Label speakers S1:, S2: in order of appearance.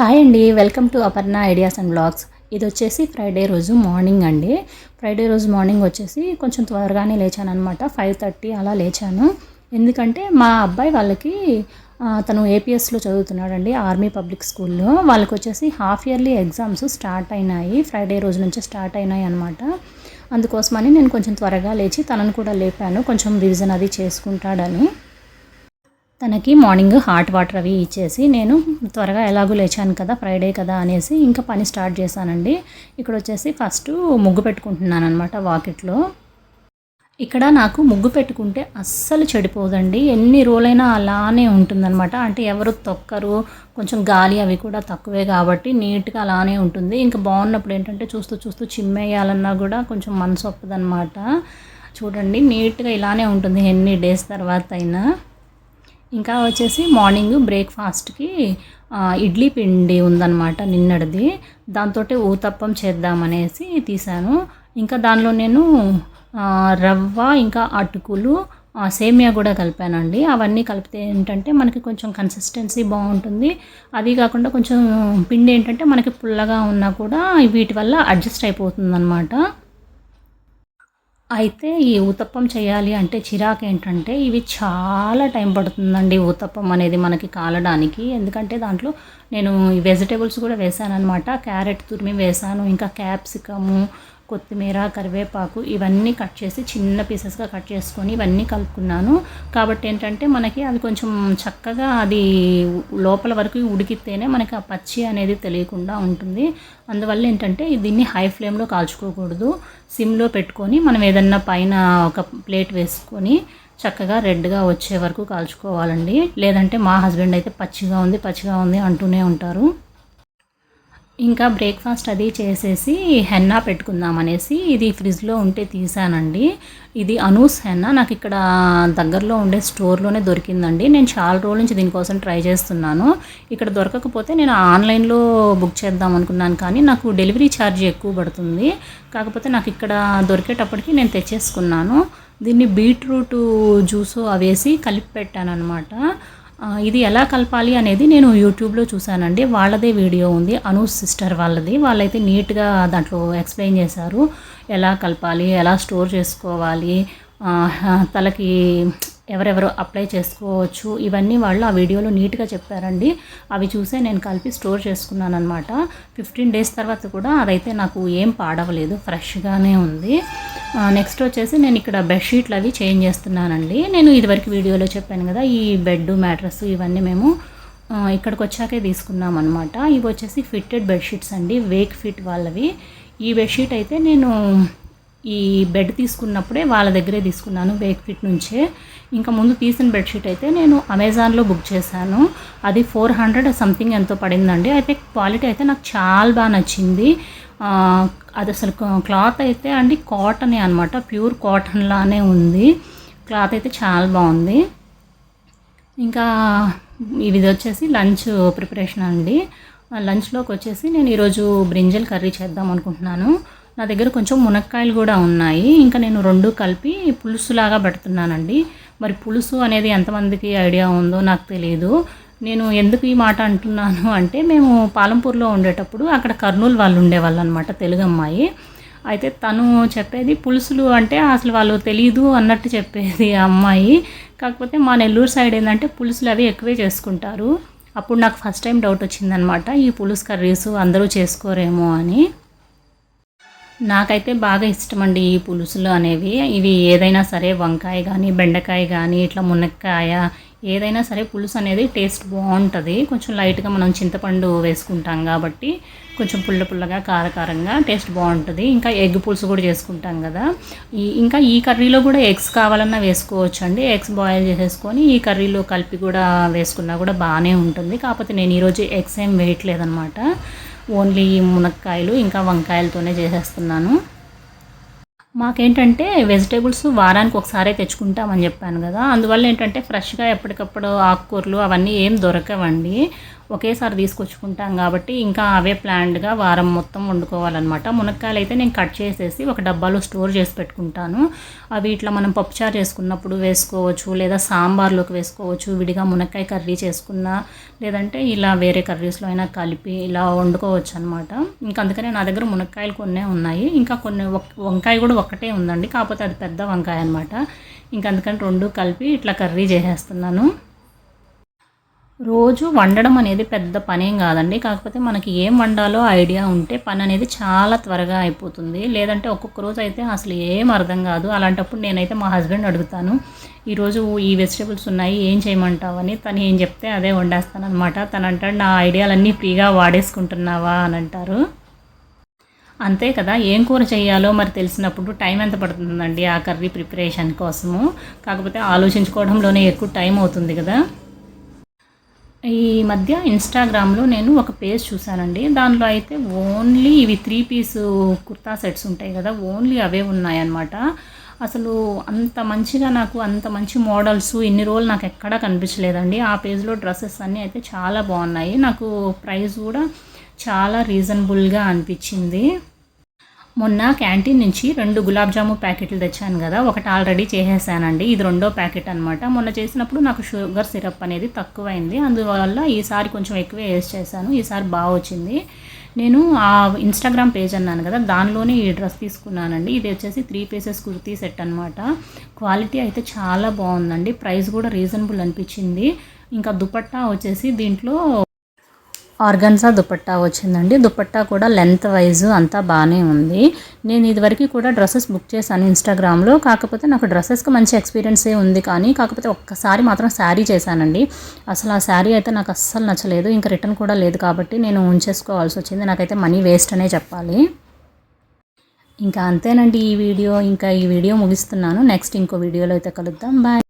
S1: Hi అండి welcome to Aparna ideas and blogs ఇది వచ్చేసి ఫ్రైడే రోజు మార్నింగ్ అండి. ఫ్రైడే రోజు మార్నింగ్ వచ్చేసి కొంచెం త్వరగానే లేచాను అనమాట ఫైవ్ థర్టీ అలా లేచాను. ఎందుకంటే మా అబ్బాయి వాళ్ళకి తను ఏపీఎస్లో చదువుతున్నాడండి ఆర్మీ పబ్లిక్ స్కూల్లో వాళ్ళకి వచ్చేసి హాఫ్ ఇయర్లీ ఎగ్జామ్స్ స్టార్ట్ అయినాయి. ఫ్రైడే రోజు నుంచి స్టార్ట్ అయినాయి అనమాట అందుకోసమని నేను కొంచెం త్వరగా లేచి తనను కూడా లేపాను. కొంచెం రివిజన్ అది చేసుకుంటాడని. తనకి మార్నింగ్ హాట్ వాటర్ అవి ఇచ్చేసి నేను త్వరగా ఎలాగో లేచాను కదా ఫ్రైడే కదా అనేసి ఇంకా పని స్టార్ట్ చేశానండి. ఇక్కడ వచ్చేసి ఫస్ట్ ముగ్గు పెట్టుకుంటున్నాను అనమాట వాకిట్లో. ఇక్కడ నాకు ముగ్గు పెట్టుకుంటే అస్సలు చెడిపోదండి. ఎన్ని రోజులైనా అలానే ఉంటుందన్నమాట. అంటే ఎవరు తొక్కరు కొంచెం గాలి అవి కూడా తక్కువే కాబట్టి నీట్గా అలానే ఉంటుంది. ఇంకా బాగున్నప్పుడు ఏంటంటే చూస్తూ చూస్తూ చిమ్మేయాలన్నా కూడా కొంచెం మనసు ఒప్పదన్నమాట. చూడండి నీట్గా ఇలానే ఉంటుంది ఎన్ని డేస్ తర్వాత అయినా. ఇంకా వచ్చేసి మార్నింగ్ బ్రేక్ఫాస్ట్కి ఇడ్లీ పిండి ఉందన్నమాట నిన్నటిది దాంతో ఊతప్పం చేద్దామనేసి తీసాను. ఇంకా దానిలో నేను రవ్వ ఇంకా అటుకులు సేమియా కూడా కలిపానండి. అవన్నీ కలిపితే ఏంటంటే మనకి కొంచెం కన్సిస్టెన్సీ బాగుంటుంది. అది కాకుండా కొంచెం పిండి ఏంటంటే మనకి పుల్లగా ఉన్నా కూడా వీటి వల్ల అడ్జస్ట్ అయిపోతుంది అయితే ఈ ఊతప్పం చేయాలి అంటే చిరాకు ఏంటంటే ఇవి చాలా టైం పడుతుందండి ఊతప్పం అనేది మనకి కాలడానికి. ఎందుకంటే దాంట్లో నేను ఈ వెజిటేబుల్స్ కూడా వేసాను అనమాట క్యారెట్ తురిమి వేసాను ఇంకా క్యాప్సికము కొత్తిమీర కరివేపాకు ఇవన్నీ కట్ చేసి చిన్న పీసెస్గా కట్ చేసుకొని ఇవన్నీ కలుపుకున్నాను. కాబట్టి ఏంటంటే మనకి అది కొంచెం చక్కగా అది లోపల వరకు ఉడికితేనే మనకి ఆ పచ్చి అనేది తెలియకుండా ఉంటుంది. అందువల్ల ఏంటంటే దీన్ని హై ఫ్లేమ్లో కాల్చుకోకూడదు. సిమ్లో పెట్టుకొని మనం ఏదన్నా పైన ఒక ప్లేట్ వేసుకొని చక్కగా రెడ్గా వచ్చే వరకు కాల్చుకోవాలండి. లేదంటే మా హస్బెండ్ అయితే పచ్చిగా ఉంది పచ్చిగా ఉంది అంటూనే ఉంటారు. ఇంకా బ్రేక్ఫాస్ట్ అది చేసేసి హెన్నా పెట్టుకుందాం అనేసి ఇది ఫ్రిడ్జ్లో ఉంటే తీసానండి. ఇది అనూస్ హెన్నా. నాకు ఇక్కడ దగ్గరలో ఉండే స్టోర్లోనే దొరికిందండి. నేను చాలా రోజుల నుంచి దీనికోసం ట్రై చేస్తున్నాను. ఇక్కడ దొరకకపోతే నేను ఆన్లైన్లో బుక్ చేద్దాం అనుకున్నాను కానీ నాకు డెలివరీ ఛార్జ్ ఎక్కువ పడుతుంది. కాకపోతే నాకు ఇక్కడ దొరికేటప్పటికి నేను తెచ్చేసుకున్నాను. దీన్ని బీట్రూట్ జ్యూస్ అవేసి కలిపి పెట్టాను అనమాట ఇది ఎలా కలపాలి అనేది నేను యూట్యూబ్లో చూశానండి. వాళ్ళదే వీడియో ఉంది అనూస్ సిస్టర్ వాళ్ళది. వాళ్ళైతే నీట్గా దాంట్లో ఎక్స్ప్లెయిన్ చేశారు ఎలా కలపాలి ఎలా స్టోర్ చేసుకోవాలి తలకి ఎవరెవరు అప్లై చేసుకోవచ్చు ఇవన్నీ వాళ్ళు ఆ వీడియోలో నీట్గా చెప్పారండి. అవి చూసే నేను కలిపి స్టోర్ చేసుకున్నాను అనమాట ఫిఫ్టీన్ డేస్ తర్వాత కూడా అదైతే నాకు ఏం పాడవలేదు ఫ్రెష్గానే ఉంది. నెక్స్ట్ వచ్చేసి నేను ఇక్కడ బెడ్షీట్లు అవి చేంజ్ చేస్తున్నానండి. నేను ఇదివరకు వీడియోలో చెప్పాను కదా ఈ బెడ్ మ్యాట్రస్ ఇవన్నీ మేము ఇక్కడికి వచ్చాకే తీసుకున్నాం అనమాట ఇవి వచ్చేసి ఫిట్టెడ్ బెడ్షీట్స్ అండి వేక్ ఫిట్ వాళ్ళవి. ఈ బెడ్షీట్ అయితే నేను ఈ బెడ్ తీసుకున్నప్పుడే వాళ్ళ దగ్గరే తీసుకున్నాను బేక్ ఫిట్ నుంచే. ఇంకా ముందు తీసిన బెడ్షీట్ అయితే నేను అమెజాన్లో బుక్ చేశాను. అది ఫోర్ హండ్రెడ్ సంథింగ్ ఎంతో పడిందండి. అయితే క్వాలిటీ అయితే నాకు చాలా బాగా నచ్చింది. అది అసలు క్లాత్ అయితే అండి కాటనే అనమాట ప్యూర్ కాటన్ లానే ఉంది. క్లాత్ అయితే చాలా బాగుంది. ఇంకా ఇది వచ్చేసి లంచ్ ప్రిపరేషన్ అండి. లంచ్లోకి వచ్చేసి నేను ఈరోజు బ్రింజల్ కర్రీ చేద్దాం అనుకుంటున్నాను. నా దగ్గర కొంచెం మునక్కాయలు కూడా ఉన్నాయి. ఇంకా నేను రెండు కలిపి పులుసులాగా పెడుతున్నానండి. మరి పులుసు అనేది ఎంతమందికి ఐడియా ఉందో నాకు తెలియదు నేను ఎందుకు ఈ మాట అంటున్నాను అంటే మేము పాలంపూర్లో ఉండేటప్పుడు అక్కడ కర్నూలు వాళ్ళు ఉండేవాళ్ళు అనమాట తెలుగు అమ్మాయి. అయితే తను చెప్పేది పులుసులు అంటే అసలు వాళ్ళు తెలియదు అన్నట్టు చెప్పేది ఆ అమ్మాయి. కాకపోతే మా నెల్లూరు సైడ్ ఏంటంటే పులుసులు అవి ఎక్కువే చేసుకుంటారు. అప్పుడు నాకు ఫస్ట్ టైం డౌట్ వచ్చిందనమాట ఈ పులుసు కర్రీస్ అందరూ చేసుకోరేమో అని. నాకైతే బాగా ఇష్టం అండి ఈ పులుసులు అనేవి. ఇవి ఏదైనా సరే వంకాయ కానీ బెండకాయ కానీ ఇట్లా మునక్కాయ ఏదైనా సరే పులుసు అనేది టేస్ట్ బాగుంటుంది. కొంచెం లైట్గా మనం చింతపండు వేసుకుంటాం కాబట్టి కొంచెం పుల్ల పుల్లగా కారకారంగా టేస్ట్ బాగుంటుంది. ఇంకా ఎగ్ పులుసు కూడా చేసుకుంటాం కదా. ఈ ఇంకా ఈ కర్రీలో కూడా ఎగ్స్ కావాలన్నా వేసుకోవచ్చు అండి ఎగ్స్ బాయిల్ చేసేసుకొని ఈ కర్రీలో కలిపి కూడా వేసుకున్నా కూడా బాగానే ఉంటుంది. కాకపోతే నేను ఈరోజు ఎగ్స్ ఏం వేయట్లేదనమాట ఓన్లీ మునక్కాయలు ఇంకా వంకాయలతోనే చేసేస్తున్నాను. మాకేంటంటే వెజిటేబుల్స్ వారానికి ఒకసారే తెచ్చుకుంటామని చెప్పాను కదా. అందువల్ల ఏంటంటే ఫ్రెష్గా ఎప్పటికప్పుడు ఆకుకూరలు అవన్నీ ఏం దొరకవండి. ఒకేసారి తీసుకొచ్చుకుంటాం కాబట్టి ఇంకా అవే ప్లాన్డ్గా వారం మొత్తం వండుకోవాలన్నమాట. మునక్కాయలు అయితే నేను కట్ చేసేసి ఒక డబ్బాలో స్టోర్ చేసి పెట్టుకుంటాను. అవి ఇట్లా మనం పప్పుచారు చేసుకున్నప్పుడు వేసుకోవచ్చు లేదా సాంబార్లోకి వేసుకోవచ్చు విడిగా మునక్కాయ కర్రీ చేసుకున్నా లేదంటే ఇలా వేరే కర్రీస్లో అయినా కలిపి ఇలా వండుకోవచ్చు అనమాట ఇంకా అందుకనే నా దగ్గర మునక్కాయలు కొన్నే ఉన్నాయి. ఇంకా కొన్ని ఒక్- వంకాయ కూడా ఒక్కటే ఉందండి. కాకపోతే అది పెద్ద వంకాయ అనమాట ఇంకా అందుకని రెండు కలిపి ఇట్లా కర్రీ చేసేస్తున్నాను. రోజు వండడం అనేది పెద్ద పనేం కాదండి. కాకపోతే మనకి ఏం వండాలో ఐడియా ఉంటే పని అనేది చాలా త్వరగా అయిపోతుంది. లేదంటే ఒక్కొక్క రోజు అయితే అసలు ఏం అర్థం కాదు. అలాంటప్పుడు నేనైతే మా హస్బెండ్ అడుగుతాను ఈరోజు ఈ వెజిటేబుల్స్ ఉన్నాయి ఏం చేయమంటావని తను ఏం చెప్తే అదే వండేస్తాను అనమాట తను అంటాడు నా ఐడియాలన్నీ ఫ్రీగా వాడేసుకుంటున్నావా? అని అంటారు. అంతే కదా ఏం కూర చేయాలో మరి తెలిసినప్పుడు టైం ఎంత పడుతుందండి ఆ కర్రీ ప్రిపరేషన్ కోసము? కాకపోతే ఆలోచించుకోవడంలోనే ఎక్కువ టైం అవుతుంది కదా. ఈ మధ్య ఇన్స్టాగ్రామ్లో నేను ఒక పేజ్ చూశానండి. దానిలో అయితే ఓన్లీ ఇవి త్రీ పీస్ కుర్తా సెట్స్ ఉంటాయి కదా ఓన్లీ అవే ఉన్నాయన్నమాట. అసలు అంత మంచిగా నాకు అంత మంచి మోడల్స్ ఇన్ని రోజులు నాకు ఎక్కడా కనిపించలేదండి. ఆ పేజ్లో డ్రెస్సెస్ అన్నీ అయితే చాలా బాగున్నాయి. నాకు ప్రైస్ కూడా చాలా రీజనబుల్గా అనిపించింది. మొన్న క్యాంటీన్ నుంచి రెండు గులాబ్ జాము ప్యాకెట్లు తెచ్చాను కదా ఒకటి ఆల్రెడీ చేసేసానండి. ఇది రెండో ప్యాకెట్ అనమాట మొన్న చేసినప్పుడు నాకు షుగర్ సిరప్ అనేది తక్కువైంది. అందువల్ల ఈసారి కొంచెం ఎక్కువే వేస్ట్ చేశాను. ఈసారి బాగా వచ్చింది. నేను ఆ ఇన్స్టాగ్రామ్ పేజ్ అన్నాను కదా దానిలోనే ఈ డ్రెస్ తీసుకున్నానండి. ఇది వచ్చేసి త్రీ పీసెస్ కుర్తీ సెట్ అనమాట క్వాలిటీ అయితే చాలా బాగుందండి. ప్రైస్ కూడా రీజనబుల్ అనిపించింది. ఇంకా దుపట్టా వచ్చేసి దీంట్లో ఆర్గన్సా దుపట్టా వచ్చిందండి. దుపట్టా కూడా లెంత్ వైజ్ అంతా బాగానే ఉంది. నేను ఇదివరకు కూడా డ్రెస్సెస్ బుక్ చేశాను ఇన్స్టాగ్రామ్లో. కాకపోతే నాకు డ్రెస్సెస్కి మంచి ఎక్స్పీరియన్సే ఉంది కానీ కాకపోతే ఒక్కసారి మాత్రం శారీ చేశానండి. అసలు ఆ శారీ అయితే నాకు అస్సలు నచ్చలేదు. ఇంకా రిటర్న్ కూడా లేదు కాబట్టి నేను ఉంచేసుకోవాల్సి వచ్చింది. నాకైతే మనీ వేస్ట్ అనే చెప్పాలి. ఇంకా అంతేనండి ఈ వీడియో. ఇంకా ఈ వీడియో ముగిస్తున్నాను. నెక్స్ట్ ఇంకో వీడియోలో అయితే కలుద్దాం. బాయ్.